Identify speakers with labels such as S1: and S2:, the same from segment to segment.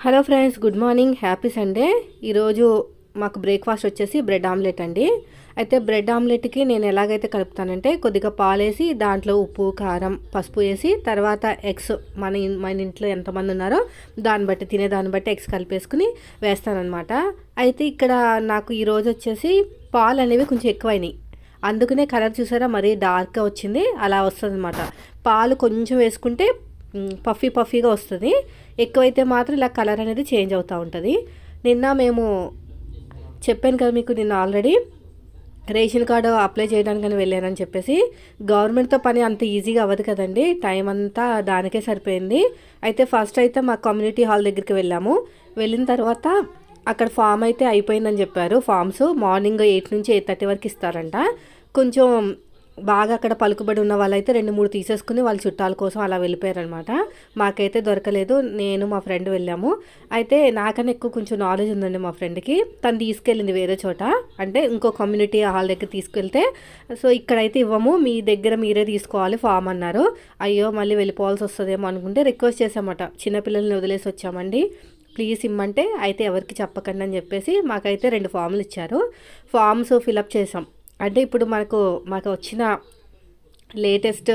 S1: Hello friends good morning. Happy Sunday. ఈరోజు మాకు breakfast వచ్చేసి బ్రెడ్ ఆమ్లెట్ అండి. అయితే బ్రెడ్ ఆమ్లెట్కి నేను ఎలాగైతే కలుపుతానంటే కొద్దిగా పాలేసి దాంట్లో ఉప్పు కారం పసుపు వేసి తర్వాత ఎగ్స్ మన మన ఇంట్లో ఎంతమంది ఉన్నారో దాన్ని బట్టి తినే దాన్ని బట్టి ఎగ్స్ కలిపేసుకుని వేస్తానమాట అయితే ఇక్కడ నాకు ఈరోజు వచ్చేసి పాలు అనేవి కొంచెం ఎక్కువైనాయి. అందుకనే కలర్ చూసారా మరీ డార్క్గా వచ్చింది అలా వస్తుంది అనమాట పాలు కొంచెం వేసుకుంటే పఫీ పఫీగా వస్తుంది. ఎక్కువైతే మాత్రం ఇలా కలర్ అనేది చేంజ్ అవుతూ ఉంటుంది. నిన్న మేము చెప్పాను కదా మీకు నిన్న ఆల్రెడీ రేషన్ కార్డు అప్లై చేయడానికని వెళ్ళానని చెప్పేసి గవర్నమెంట్తో పని అంత ఈజీగా అవ్వదు కదండి. టైం అంతా దానికే సరిపోయింది. అయితే ఫస్ట్ అయితే మా కమ్యూనిటీ హాల్ దగ్గరికి వెళ్ళాము. వెళ్ళిన తర్వాత అక్కడ ఫామ్ అయితే అయిపోయిందని చెప్పారు. ఫామ్స్ మార్నింగ్ ఎయిట్ నుంచి ఎయిట్ థర్టీ వరకు ఇస్తారంట. కొంచెం బాగా అక్కడ పలుకుబడి ఉన్న వాళ్ళైతే రెండు మూడు తీసేసుకుని వాళ్ళ చుట్టాల కోసం అలా వెళ్ళిపోయారనమాట మాకైతే దొరకలేదు. నేను మా ఫ్రెండ్ వెళ్ళాము. అయితే నాకన్నా ఎక్కువ కొంచెం నాలెడ్జ్ ఉందండి మా ఫ్రెండ్కి. తను తీసుకెళ్ళింది వేరే చోట. అంటే ఇంకో కమ్యూనిటీ హాల్ దగ్గర తీసుకెళ్తే సో ఇక్కడైతే ఇవ్వము. మీ దగ్గర మీరే తీసుకోవాలి ఫామ్ అన్నారు. అయ్యో మళ్ళీ వెళ్ళిపోవాల్సి వస్తుందేమో అనుకుంటే రిక్వెస్ట్ చేసామట చిన్నపిల్లల్ని వదిలేసి వచ్చామండి. ప్లీజ్ ఇమ్మంటే అయితే ఎవరికి చెప్పకండి అని చెప్పేసి మాకైతే రెండు ఫామ్లు ఇచ్చారు. ఫామ్స్ ఫిలప్ చేసాం అంటే ఇప్పుడు మనకు మాకు వచ్చిన లేటెస్ట్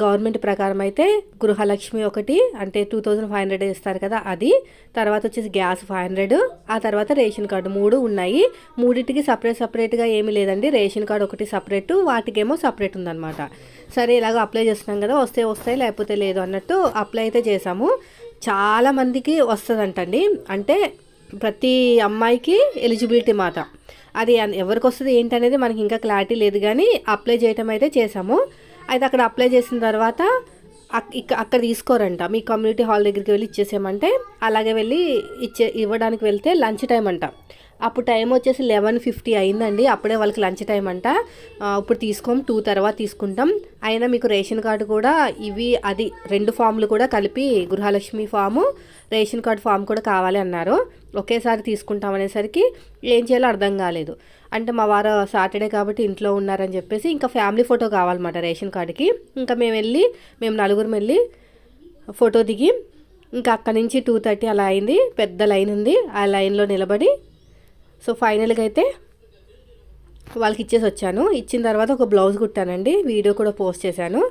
S1: గవర్నమెంట్ ప్రకారం అయితే గృహలక్ష్మి ఒకటి అంటే టూ థౌజండ్ ఫైవ్ హండ్రెడ్ ఇస్తారు కదా అది. తర్వాత వచ్చేసి గ్యాస్ ఫైవ్ హండ్రెడ్ ఆ తర్వాత రేషన్ కార్డు మూడు ఉన్నాయి. మూడింటికి సపరేట్ సపరేట్గా ఏమీ లేదండి. రేషన్ కార్డు ఒకటి సపరేట్ వాటికేమో సపరేట్ ఉందన్నమాట. సరే ఇలాగ అప్లై చేస్తున్నాం కదా వస్తే వస్తాయి లేకపోతే లేదు అన్నట్టు అప్లై అయితే చేసాము చాలా మందికి వస్తుందంటండి. అంటే ప్రతి అమ్మాయికి ఎలిజిబిలిటీ మాట అది ఎవరికి వస్తుంది ఏంటనేది మనకి ఇంకా క్లారిటీ లేదు కానీ అప్లై చేయటం అయితే చేసాము అయితే అక్కడ అప్లై చేసిన తర్వాత అక్- ఇక్క- అక్కడ తీసుకోరంట. మీ కమ్యూనిటీ హాల్ దగ్గరికి వెళ్ళి ఇచ్చేసామంటే అలాగే వెళ్ళి ఇచ్చే ఇవ్వడానికి వెళ్తే లంచ్ టైం అంట. అప్పుడు టైం వచ్చేసి లెవెన్ ఫిఫ్టీ అయిందండి. అప్పుడే వాళ్ళకి లంచ్ టైం అంట. ఇప్పుడు తీసుకోం టూ తర్వాత తీసుకుంటాం. అయినా మీకు రేషన్ కార్డు కూడా ఇవి అది రెండు ఫామ్లు కూడా కలిపి Gruhalakshmi form ration card form కూడా కావాలి అన్నారు. ఒకేసారి తీసుకుంటాం అనేసరికి ఏం చేయాలో అర్థం కాలేదు. అంటే మా వారు సాటర్డే కాబట్టి ఇంట్లో ఉన్నారని చెప్పేసి ఇంకా ఫ్యామిలీ ఫోటో కావాలన్నమాట రేషన్ కార్డుకి. ఇంకా మేము వెళ్ళి మేము నలుగురం వెళ్ళి ఫోటో దిగి ఇంకా అక్కడి నుంచి టూ థర్టీ అలా అయింది. పెద్ద లైన్ ఉంది. ఆ లైన్లో నిలబడి సో ఫైనల్గా అయితే వాళ్ళకి ఇచ్చేసి వచ్చాను ఇచ్చిన తర్వాత ఒక బ్లౌజ్ కుట్టానండి. వీడియో కూడా పోస్ట్ చేశాను.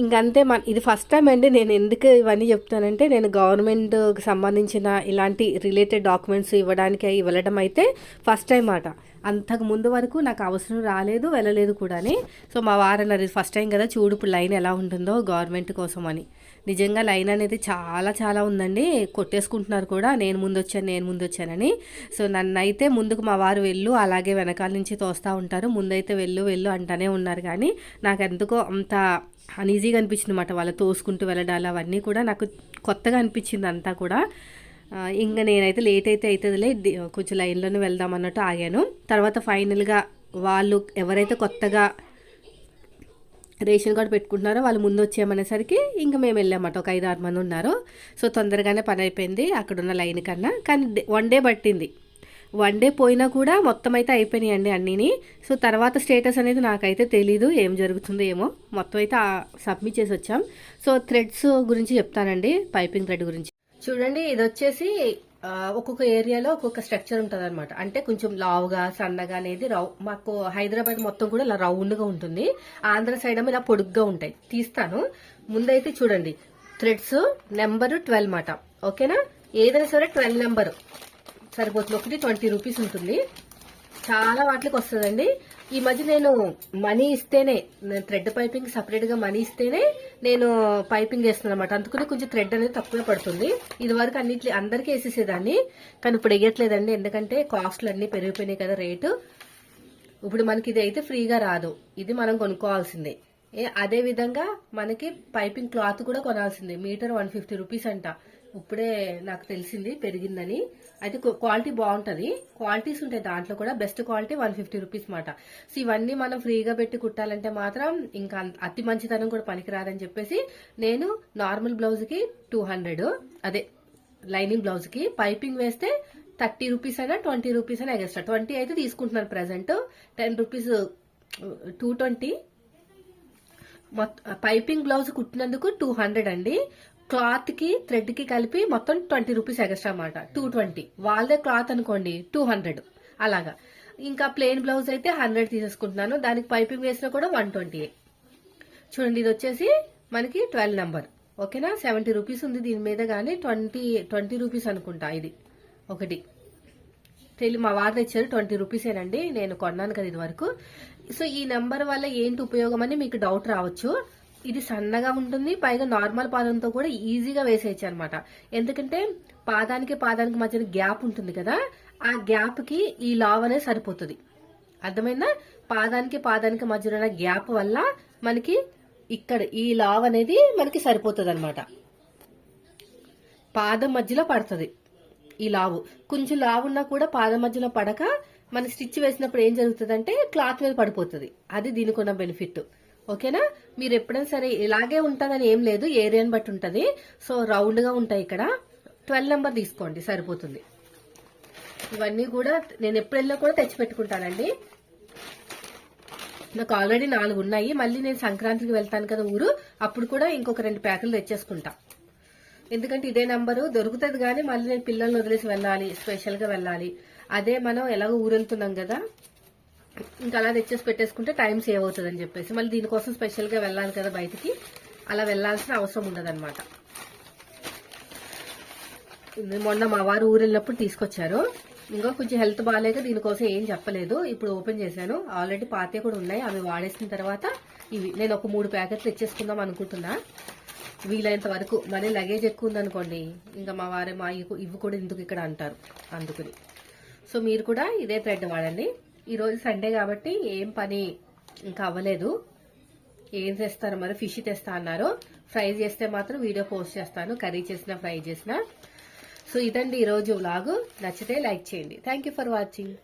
S1: ఇంకంతే మన ఇది ఫస్ట్ టైం అండి. నేను ఎందుకు ఇవన్నీ చెప్తానంటే నేను గవర్నమెంట్కి సంబంధించిన ఇలాంటి రిలేటెడ్ డాక్యుమెంట్స్ ఇవ్వడానికి వెళ్ళడం అయితే ఫస్ట్ టైం మాట. అంతకు ముందు వరకు నాకు అవసరం రాలేదు వెళ్ళలేదు కూడాని. సో మా వారు అన్నారు ఇది ఫస్ట్ టైం కదా చూడు ఇప్పుడు లైన్ ఎలా ఉంటుందో గవర్నమెంట్ కోసం అని నిజంగా లైన్ అనేది చాలా చాలా ఉందండి. కొట్టేసుకుంటున్నారు కూడా. నేను ముందు వచ్చాను నేను ముందు వచ్చానని సో నన్ను అయితే ముందుకు మా వారు వెళ్ళు అలాగే వెనకాల నుంచి తోస్తూ ఉంటారు. ముందైతే వెళ్ళు వెళ్ళు అంటూనే ఉన్నారు. కానీ నాకు ఎందుకో అంత అనీజీగా అనిపించింది అనమాట వాళ్ళు తోసుకుంటూ వెళ్ళడాలు అవన్నీ కూడా నాకు కొత్తగా అనిపించింది అంతా కూడా. ఇంకా నేనైతే లేట్ అయితే అవుతుందిలే కొంచెం లైన్లోనే వెళ్దాం అన్నట్టు ఆగాను. తర్వాత ఫైనల్గా వాళ్ళు ఎవరైతే కొత్తగా రేషన్ కార్డు పెట్టుకుంటున్నారో వాళ్ళు ముందు వచ్చేయమనేసరికి ఇంకా మేము వెళ్ళామట. ఒక ఐదు ఆరు మంది ఉన్నారు. సో తొందరగానే పని అయిపోయింది. అక్కడున్న లైన్ కన్నా. కానీ డే- వన్ డే పట్టింది. వన్ డే పోయినా కూడా మొత్తం అయితే అయిపోయినాయి అండి అన్నీని. సో తర్వాత స్టేటస్ అనేది నాకైతే తెలీదు. ఏం జరుగుతుందో ఏమో. మొత్తం అయితే సబ్మిట్ చేసి వచ్చాం. సో థ్రెడ్స్ గురించి చెప్తానండి. పైపింగ్ థ్రెడ్ గురించి. చూడండి ఇది వచ్చేసి ఒక్కొక్క ఏరియాలో ఒక్కొక్క స్ట్రక్చర్ ఉంటుంది అనమాట అంటే కొంచెం లావుగా సన్నగా అనేది రౌ మాకు హైదరాబాద్ మొత్తం కూడా ఇలా రౌండ్గా ఉంటుంది. ఆంధ్ర సైడ్ ఏమో ఇలా పొడుగ్గా ఉంటాయి. తీస్తాను. ముందైతే చూడండి. థ్రెడ్స్ నెంబరు ట్వెల్వ్ మాట. ఓకేనా? ఏదైనా సరే ట్వెల్వ్ నెంబర్. సరిపోతుంది. ఒకటి ట్వంటీ రూపీస్ ఉంటుంది. చాలా వాటికి వస్తుందండి. ఈ మధ్య నేను మనీ ఇస్తేనే నేను థ్రెడ్ పైపింగ్ సపరేట్గా మనీ ఇస్తేనే నేను పైపింగ్ చేస్తున్నాను అనమాట అందుకనే కొంచెం థ్రెడ్ అనేది తక్కువే పడుతుంది. ఇది వరకు అన్నిటి అందరికీ వేసేసేదాన్ని కానీ ఇప్పుడు వేయట్లేదండి. ఎందుకంటే కాస్ట్లు అన్నీ పెరిగిపోయినాయి కదా రేటు. ఇప్పుడు మనకి ఇది అయితే ఫ్రీగా రాదు. ఇది మనం కొనుక్కోవాల్సిందే. ఏ అదే విధంగా మనకి పైపింగ్ క్లాత్ కూడా కొనాల్సిందే. మీటర్ వన్ ఫిఫ్టీ రూపీస్ అంట. ఇప్పుడే నాకు తెలిసింది పెరిగిందని. అయితే క్వాలిటీ బాగుంటుంది. క్వాలిటీస్ ఉంటాయి దాంట్లో కూడా best quality one fifty rupees మాట. సో ఇవన్నీ మనం ఫ్రీగా పెట్టి కుట్టాలంటే మాత్రం ఇంకా అతి మంచితనం కూడా పనికిరాదని చెప్పేసి నేను నార్మల్ బ్లౌజ్కి టూ హండ్రెడ్ అదే లైనింగ్ బ్లౌజ్కి పైపింగ్ వేస్తే థర్టీ రూపీస్ అయినా ట్వంటీ రూపీస్ అయినా ఎగస్ట్రా ట్వంటీ అయితే తీసుకుంటున్నాను present ten rupees two twenty మొత్తం పైపింగ్ బ్లౌజ్ కుట్టినందుకు టూ హండ్రెడ్ అండి. క్లాత్కి థ్రెడ్కి కలిపి మొత్తం ట్వంటీ రూపీస్ ఎక్స్ట్రా అన్నమాట. టూ ట్వంటీ వాళ్ళదే క్లాత్ అనుకోండి టూ హండ్రెడ్ అలాగా. ఇంకా ప్లెయిన్ బ్లౌజ్ అయితే హండ్రెడ్ తీసేసుకుంటున్నాను. దానికి పైపింగ్ వేసినా కూడా వన్ ట్వంటీ చూడండి ఇది వచ్చేసి మనకి ట్వెల్వ్ నెంబర్ ఓకేనా? సెవెంటీ రూపీస్ ఉంది దీని మీద కానీ ట్వంటీ ట్వంటీ రూపీస్ అనుకుంటా ఇది. ఒకటి. తెలి మా వారు తెచ్చారు ట్వంటీ రూపీసేనండి. నేను కొన్నాను కదా ఇది వరకు. సో ఈ నెంబర్ వల్ల ఏంటి ఉపయోగం అని మీకు డౌట్ రావచ్చు. ఇది సన్నగా ఉంటుంది పైగా నార్మల్ పాదంతో కూడా ఈజీగా వేసేయచ్చు అనమాట ఎందుకంటే పాదానికి పాదానికి మధ్యన గ్యాప్ ఉంటుంది కదా ఆ గ్యాప్కి ఈ లావ్ అనేది సరిపోతుంది. అర్థమైందా? పాదానికి పాదానికి మధ్యలో ఉన్న గ్యాప్ వల్ల మనకి ఇక్కడ ఈ లావ్ అనేది మనకి సరిపోతుంది అనమాట పాదం మధ్యలో పడుతుంది ఈ లావు. కొంచెం లావు ఉన్నా కూడా పాదం మధ్యలో పడక మన స్టిచ్ వేసినప్పుడు ఏం జరుగుతుందంటే క్లాత్ మీద పడిపోతుంది. అది దీనికి ఉన్న బెనిఫిట్. ఓకేనా? మీరు ఎప్పుడైనా సరే ఇలాగే ఉంటుందని ఏం లేదు ఏరియాని బట్టి ఉంటుంది. సో రౌండ్గా ఉంటాయి ఇక్కడ. ట్వెల్వ్ నెంబర్ తీసుకోండి సరిపోతుంది. ఇవన్నీ కూడా నేను ఎప్పుడెళ్ళినా కూడా తెచ్చి పెట్టుకుంటానండి. నాకు ఆల్రెడీ నాలుగు ఉన్నాయి. మళ్ళీ నేను సంక్రాంతికి వెళ్తాను కదా ఊరు. అప్పుడు కూడా ఇంకొక రెండు ప్యాకులు తెచ్చేసుకుంటా. ఎందుకంటే ఇదే నంబరు. దొరుకుతుంది కానీ మళ్ళీ నేను పిల్లల్ని వదిలేసి వెళ్ళాలి స్పెషల్గా వెళ్ళాలి. అదే మనం ఎలాగో ఊరు వెళ్తున్నాం కదా. ఇంకా అలా తెచ్చేసి పెట్టేసుకుంటే టైం సేవ్ అవుతుంది అని చెప్పేసి. మళ్ళీ దీనికోసం స్పెషల్గా వెళ్ళాలి కదా బయటికి. అలా వెళ్ళాల్సిన అవసరం ఉండదన్నమాట. మొన్న మా వారు ఊరు వెళ్ళినప్పుడు తీసుకొచ్చారు. ఇంకా కొంచెం హెల్త్ బాగాలేక దీనికోసం ఏం చెప్పలేదు. ఇప్పుడు ఓపెన్ చేశాను. ఆల్రెడీ పాతే కూడా ఉన్నాయి. అవి వాడేసిన తర్వాత ఇవి నేను ఒక మూడు ప్యాకెట్లు ఇచ్చేసుకుందాం అనుకుంటున్నా. వీలైనంత వరకు మళ్ళీ లగేజ్ ఎక్కువ ఉందనుకోండి. ఇంకా మా వారే మా ఇవి ఇవి కూడా ఎందుకు ఇక్కడ అంటారు. అందుకని. సో మీరు కూడా ఇదే థ్రెడ్ వాడండి. ఈరోజు సండే కాబట్టి ఏం పని ఇంకా అవ్వలేదు. ఏం చేస్తారు మరి? ఫిష్ తెస్తా అన్నారు. ఫ్రై చేస్తే మాత్రం వీడియో పోస్ట్ చేస్తాను. కర్రీ చేసిన ఫ్రై చేసిన. సో ఇదండి ఈరోజు వ్లాగు. నచ్చితే లైక్ చేయండి. Thank you for watching